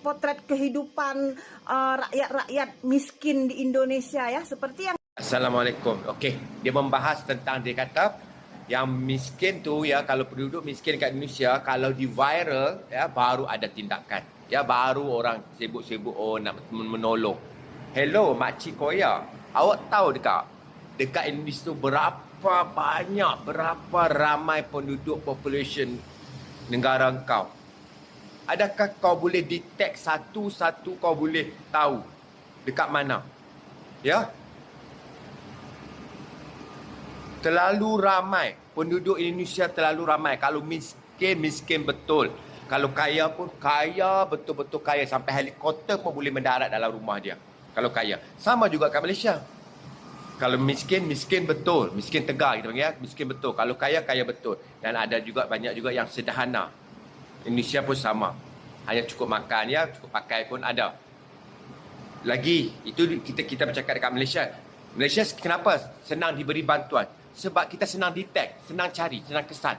potret kehidupan uh, rakyat-rakyat miskin di Indonesia ya seperti yang Assalamualaikum. Okey, dia membahas tentang dia kata yang miskin tu ya kalau penduduk miskin kat Indonesia kalau di viral ya baru ada tindakan. Ya baru orang sibuk-sibuk oh nak menolong. Hello makcik koya. Awak tahu dekat dekat Indonesia tu berapa banyak berapa ramai penduduk population negara kau? Adakah kau boleh detect satu-satu kau boleh tahu dekat mana? Ya, terlalu ramai. Penduduk Indonesia terlalu ramai. Kalau miskin miskin betul. Kalau kaya pun kaya betul-betul kaya. Sampai helikopter pun boleh mendarat dalam rumah dia kalau kaya. Sama juga kat Malaysia. Kalau miskin miskin betul. Miskin tegar kita panggil ya. Miskin betul. Kalau kaya kaya betul. Dan ada juga banyak juga yang sederhana Indonesia pun sama hanya cukup makan ya cukup pakai pun ada lagi itu kita kita bercakap dekat Malaysia Malaysia kenapa senang diberi bantuan sebab kita senang detect, senang cari, senang kesan.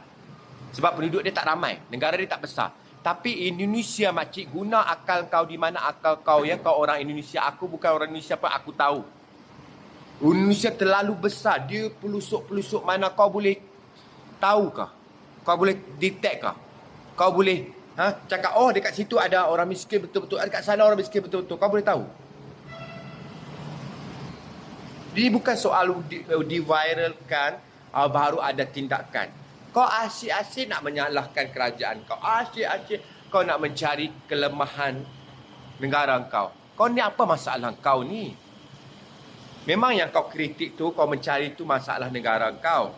Sebab penduduk dia tak ramai, negara dia tak besar. Tapi Indonesia makcik guna akal kau di mana akal kau ya kau orang Indonesia. Aku bukan orang Indonesia pun aku tahu. Indonesia terlalu besar. Dia pelusuk-pelusuk mana kau boleh tahu kah? Kau boleh detect kah? Kau boleh ha, cakap oh dekat situ ada orang miskin betul-betul. Dekat sana orang miskin betul-betul. Kau boleh tahu. Ini bukan soal di, diviralkan uh, baru ada tindakan. Kau asyik-asyik nak menyalahkan kerajaan kau. Asyik-asyik kau nak mencari kelemahan negara kau. Kau ni apa masalah kau ni? Memang yang kau kritik tu, kau mencari tu masalah negara kau.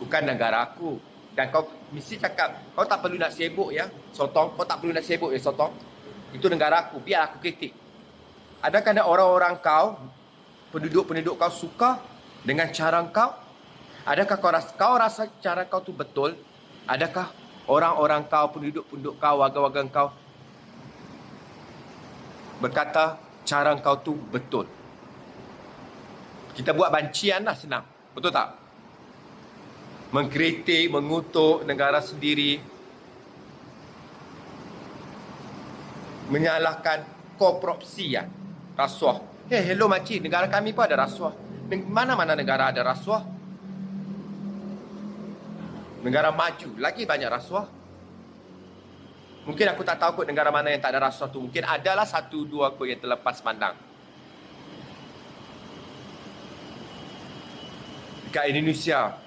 Bukan negara aku. Dan kau mesti cakap, kau tak perlu nak sibuk ya, sotong. Kau tak perlu nak sibuk ya, sotong. Itu negara aku, biar aku kritik. Adakah ada orang-orang kau penduduk-penduduk kau suka dengan cara kau? Adakah kau rasa, kau rasa cara kau tu betul? Adakah orang-orang kau, penduduk-penduduk kau, warga-warga kau berkata cara kau tu betul? Kita buat bancian lah senang. Betul tak? Mengkritik, mengutuk negara sendiri. Menyalahkan korupsi ya. Rasuah. Hey, hello makcik, negara kami pun ada rasuah. Mana-mana negara ada rasuah? Negara maju, lagi banyak rasuah. Mungkin aku tak tahu kot negara mana yang tak ada rasuah tu. Mungkin adalah satu dua kot yang terlepas pandang. Dekat Indonesia,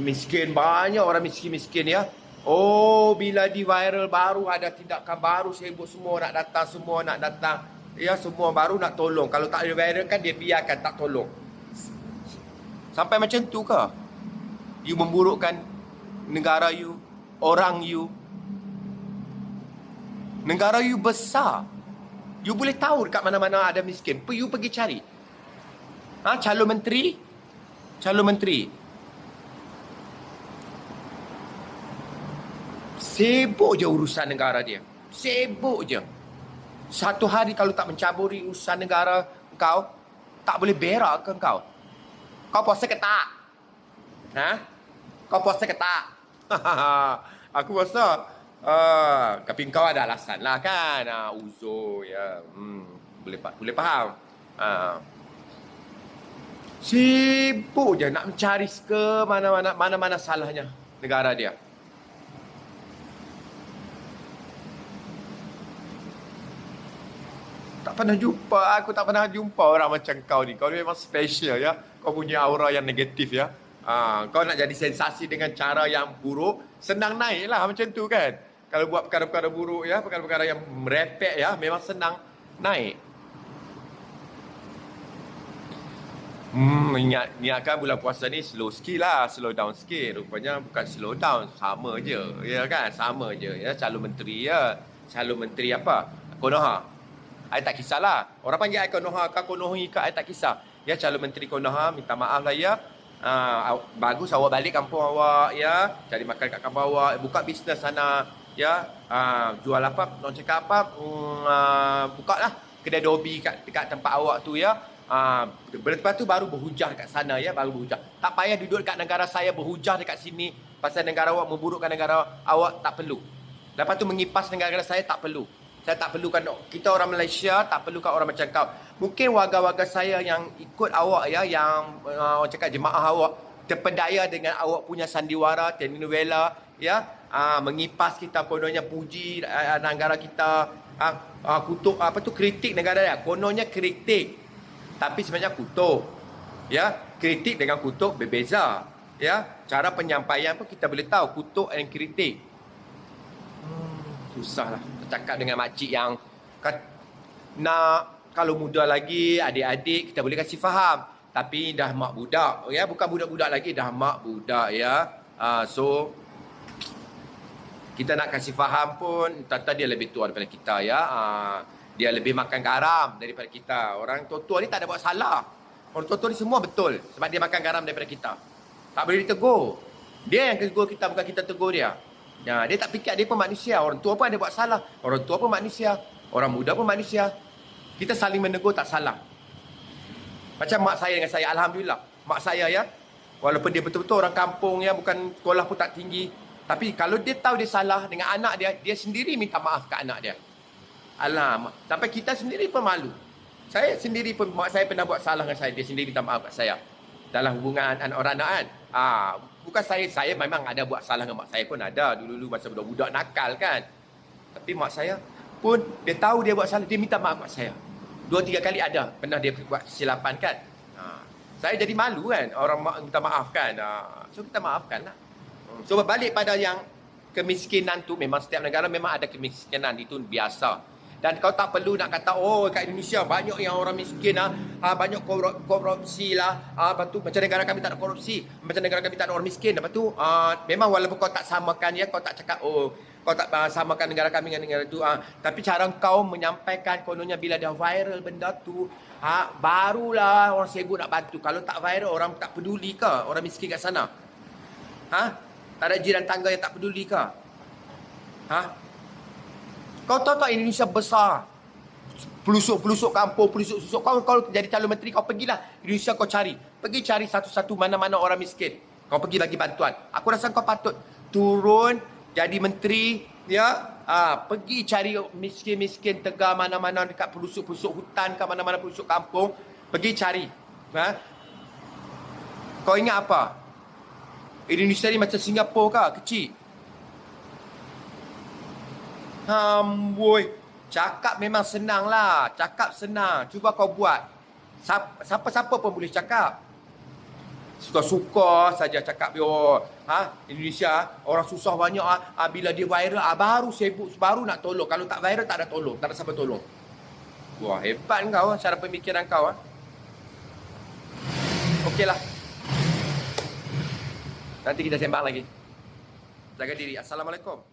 miskin, banyak orang miskin-miskin ya. Oh, bila di viral baru ada tindakan baru sibuk semua nak datang, semua nak datang ya semua baru nak tolong. Kalau tak viral kan dia biarkan tak tolong. Sampai macam tu ke? You memburukkan negara you, orang you. Negara you besar. You boleh tahu dekat mana-mana ada miskin. You pergi cari. Ha, calon menteri? Calon menteri. Sibuk je urusan negara dia. Sibuk je. Satu hari kalau tak mencaburi urusan negara kau, tak boleh berak ke kau? Kau puasa ke tak? Ha? Kau puasa ke tak? Aku puasa. Uh, tapi kau ada alasan lah kan? Uh, uzur, ya. Hmm, boleh, boleh faham. Uh. Sibuk je nak mencari ke mana-mana mana-mana salahnya negara dia. Pernah jumpa aku tak pernah jumpa orang macam kau ni kau ni memang special ya kau punya aura yang negatif ya ha, kau nak jadi sensasi dengan cara yang buruk senang naik lah macam tu kan kalau buat perkara-perkara buruk ya perkara-perkara yang merepek ya memang senang naik Hmm, ingat, ingatkan bulan puasa ni slow sikit lah, slow down sikit. Rupanya bukan slow down, sama je. Ya kan, sama je. Ya, calon menteri ya. Calon menteri apa? Konoha. I tak kisahlah. Orang panggil I Konoha ke Konohi ke I tak kisah. Ya calon menteri Konoha minta maaf lah ya. Uh, bagus awak balik kampung awak ya. Cari makan kat kampung awak. Buka bisnes sana ya. Uh, jual apa? Nak cakap apa? Um, uh, buka lah kedai dobi kat, dekat tempat awak tu ya. Uh, lepas tu baru berhujah kat sana ya. Baru berhujah. Tak payah duduk dekat negara saya berhujah dekat sini. Pasal negara awak memburukkan negara awak tak perlu. Lepas tu mengipas negara saya tak perlu. Saya tak perlukan kita orang Malaysia tak perlukan orang macam kau. Mungkin warga-warga saya yang ikut awak ya yang uh, cakap jemaah awak terpedaya dengan awak punya sandiwara, telenovela ya, uh, mengipas kita kononnya puji uh, negara kita, uh, uh, kutuk apa tu kritik negara dia. Kononnya kritik. Tapi sebenarnya kutuk. Ya, kritik dengan kutuk berbeza. Ya, cara penyampaian pun kita boleh tahu kutuk dan kritik. Susah lah bercakap dengan makcik yang nak kalau muda lagi adik-adik kita boleh kasih faham. Tapi dah mak budak ya bukan budak-budak lagi dah mak budak ya. Uh, so kita nak kasih faham pun tata dia lebih tua daripada kita ya. Uh, dia lebih makan garam daripada kita. Orang tua-tua ni tak ada buat salah. Orang tua-tua ni semua betul sebab dia makan garam daripada kita. Tak boleh ditegur. Dia yang tegur kita bukan kita tegur dia Ya, dia tak fikir dia pun manusia. Orang tua pun ada buat salah. Orang tua pun manusia. Orang muda pun manusia. Kita saling menegur tak salah. Macam mak saya dengan saya. Alhamdulillah. Mak saya ya. Walaupun dia betul-betul orang kampung ya. Bukan sekolah pun tak tinggi. Tapi kalau dia tahu dia salah dengan anak dia. Dia sendiri minta maaf ke anak dia. Alamak. Sampai kita sendiri pun malu. Saya sendiri pun, mak saya pernah buat salah dengan saya. Dia sendiri minta maaf kat saya. Dalam hubungan anak orang anak kan. Ah, bukan saya, saya memang ada buat salah dengan mak saya pun ada. Dulu-dulu masa budak-budak nakal kan. Tapi mak saya pun, dia tahu dia buat salah, dia minta maaf kat saya. Dua, tiga kali ada. Pernah dia buat kesilapan kan. Ah, saya jadi malu kan. Orang mak minta maaf kan. Ah, so, kita maafkan lah. So, berbalik pada yang kemiskinan tu, memang setiap negara memang ada kemiskinan. Itu biasa. Dan kau tak perlu nak kata oh kat Indonesia banyak yang orang miskin ah. Ha, banyak korup, korupsi lah. Ah lepas tu macam negara kami tak ada korupsi macam negara kami tak ada orang miskin. Lepas tu ah, memang walaupun kau tak samakan ya kau tak cakap oh kau tak uh, samakan negara kami dengan negara tu ah. Tapi cara kau menyampaikan kononnya bila dah viral benda tu ha, barulah orang sibuk nak bantu. Kalau tak viral orang tak peduli ke orang miskin kat sana? Ha tak ada jiran tangga yang tak peduli ke? Ha kau tahu tak Indonesia besar? Pelusuk-pelusuk kampung, pelusuk-pelusuk. Kau kalau jadi calon menteri, kau pergilah Indonesia kau cari. Pergi cari satu-satu mana-mana orang miskin. Kau pergi bagi bantuan. Aku rasa kau patut turun jadi menteri, ya. Ah, pergi cari miskin-miskin tegar mana-mana dekat pelusuk-pelusuk hutan ke mana-mana pelusuk kampung. Pergi cari. Ha? Kau ingat apa? Indonesia ni macam Singapura ke? Kecil. Amboi. Cakap memang senang lah. Cakap senang. Cuba kau buat. Siapa-siapa pun boleh cakap. Suka-suka saja cakap yo. Ha? Indonesia orang susah banyak ah ha? bila dia viral ah baru sibuk baru nak tolong. Kalau tak viral tak ada tolong. Tak ada siapa tolong. Wah, hebat kau ah cara pemikiran kau ah. Okeylah. Nanti kita sembang lagi. Jaga diri. Assalamualaikum.